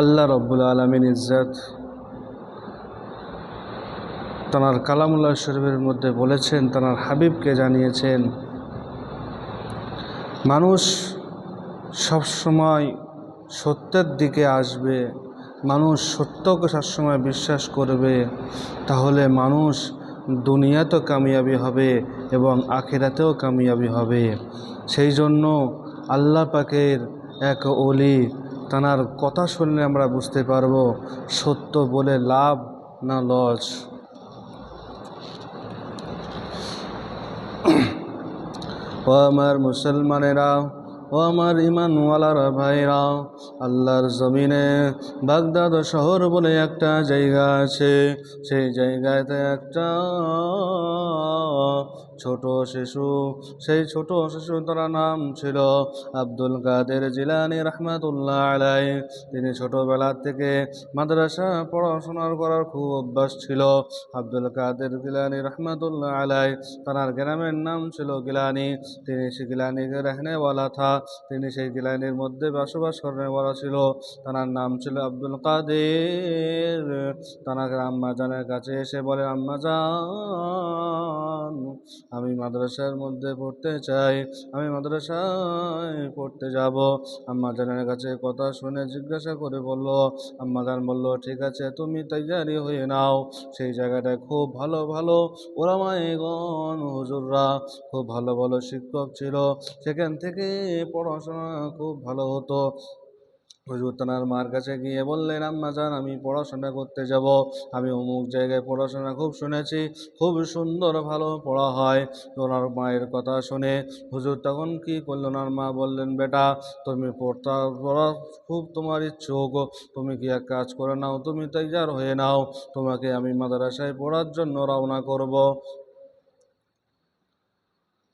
আল্লাহ রব্বুল আলমিন ইজ্জাত তানার কালামুল্লাহ শরীফের মধ্যে বলেছেন তানার হাবিবকে জানিয়েছেন, মানুষ সবসময় সত্যের দিকে আসবে, মানুষ সত্যকে সবসময় বিশ্বাস করবে, তাহলে মানুষ দুনিয়াতেও কামিয়াবি হবে এবং আখেরাতেও কামিয়াবি হবে। সেই জন্য আল্লাহ পাকের এক অলি তানার কথা শুনলে আমরা বুঝতে পারব, সত্য বলে লাভ না লজ। ও আমার মুসলমানেরা, ও আমার ইমানওয়ালারা ভাইরা, আল্লাহর জমিনে বাগদাদ শহর বলে একটা জায়গা আছে, সেই জায়গাতে একটা ছোট শিশু, সেই ছোট শিশু তার নাম ছিল আব্দুল কাদের জিলানি রহমাতুল্লাহ আলাই তিনি ছোটবেলা থেকে মাদ্রাসা পড়াশোনার করার খুব অভ্যাস ছিল। আব্দুল কাদের গিলানি রহমাতুল্লাহ আলাই তার গ্রামের নাম ছিল গিলানি। তিনি সে গিলানিকে রেহনেওয়ালা থা, তিনি সেই গিলানির মধ্যে বসবাস করেনেওয়ালা ছিল। তার নাম ছিল আব্দুল কাদের। তার আম্মা জানের কাছে এসে বলে, আম্মা জান। আমি মাদ্রাসার মধ্যে পড়তে চাই, আমি মাদ্রাসায় পড়তে যাব। আম্মা জানের কাছে কথা শুনে জিজ্ঞাসা করে বলল, আম্মা জান বলল, ঠিক আছে, তুমি তৈয়ারি হয়ে নাও। সেই জায়গাটায় খুব ভালো ভালো ওরামাইগণ হুজুররা খুব ভালো ভালো শিক্ষক ছিল। সেখান থেকে পড়াশোনা খুব ভালো হতো। হুজুর তানার মার কাছে গিয়ে বললেন, আম্মা যান আমি পড়াশোনা করতে যাব। আমি অমুক জায়গায় পড়াশোনা খুব শুনেছি, খুব সুন্দর ভালো পড়া হয়। ওনার মায়ের কথা শুনে হুজুর তখন কি করলেন? ওনার মা বললেন, বেটা, তুমি পড়তা, পড়া খুব তোমার ইচ্ছুক। তুমি কি এক কাজ করে নাও, তুমি তৈয়ার হয়ে নাও। তোমাকে আমি মাদ্রাসায় পড়ার জন্য রওনা করব।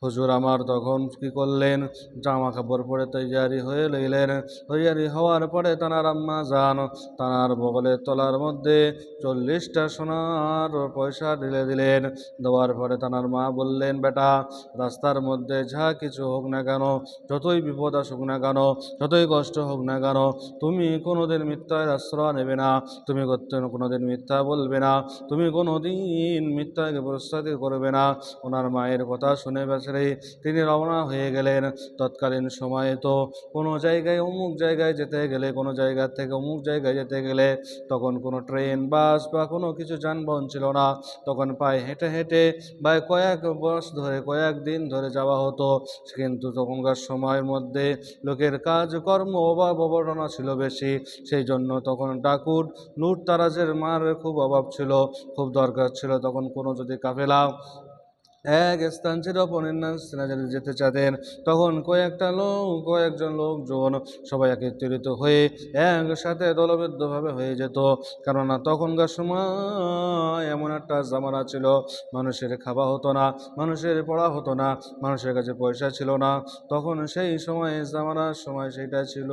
হুজুর আমার তখন কি করলেন? জামা কাপড় পরে তৈয়ারি হয়ে লইলেন। তৈয়ারি হওয়ার পরে তানার আম্মা যান। তানার বগলের তলার মধ্যে চল্লিশটা সোনার পয়সা ঢেলে দিলেন। দেওয়ার পরে তানার মা বললেন, বেটা, রাস্তার মধ্যে যা কিছু হোক না কেন, যতই বিপদ আসুক না কেন, যতই কষ্ট হোক না কেন, তুমি কোনোদিন মিথ্যায় আশ্রয় নেবে না। তুমি করতে কোনোদিন মিথ্যা বলবে না। তুমি কোনোদিন মিথ্যাকে প্রস্তাবিত করবে না। ওনার মায়ের কথা শুনে বেছে তিনি রওনা হয়ে গেলেন। তৎকালীন সময়ে তো কোনো জায়গায় অমুক জায়গায় যেতে গেলে, কোনো জায়গা থেকে অমুক জায়গায় যেতে গেলে তখন কোনো ট্রেন, বাস বা কোনো কিছু যানবাহন ছিল না। তখন পায়ে হেঁটে হেঁটে বা কয়েক বস ধরে, কয়েক দিন ধরে যাওয়া হতো। কিন্তু তখনকার সময়ের মধ্যে লোকের কাজকর্ম অভাব অবটনা ছিল বেশি। সেই জন্য তখন ডাকুর লুট তারাজের মার খুব অভাব ছিল, খুব দরকার ছিল। তখন কোনো যদি কাফেলা এক স্থান ছিল অপরিণাম স্থানে যেতে চাতেন তখন কয়েকটা লোক, কয়েকজন লোকজন সবাই একত্রিত হয়ে একসাথে দলবদ্ধভাবে হয়ে যেত। কেননা তখনকার সময় এমন একটা জামানা ছিল, মানুষের খাওয়া হতো না, মানুষের পড়া হতো না, মানুষের কাছে পয়সা ছিল না। তখন সেই সময় জামানার সময় সেটা ছিল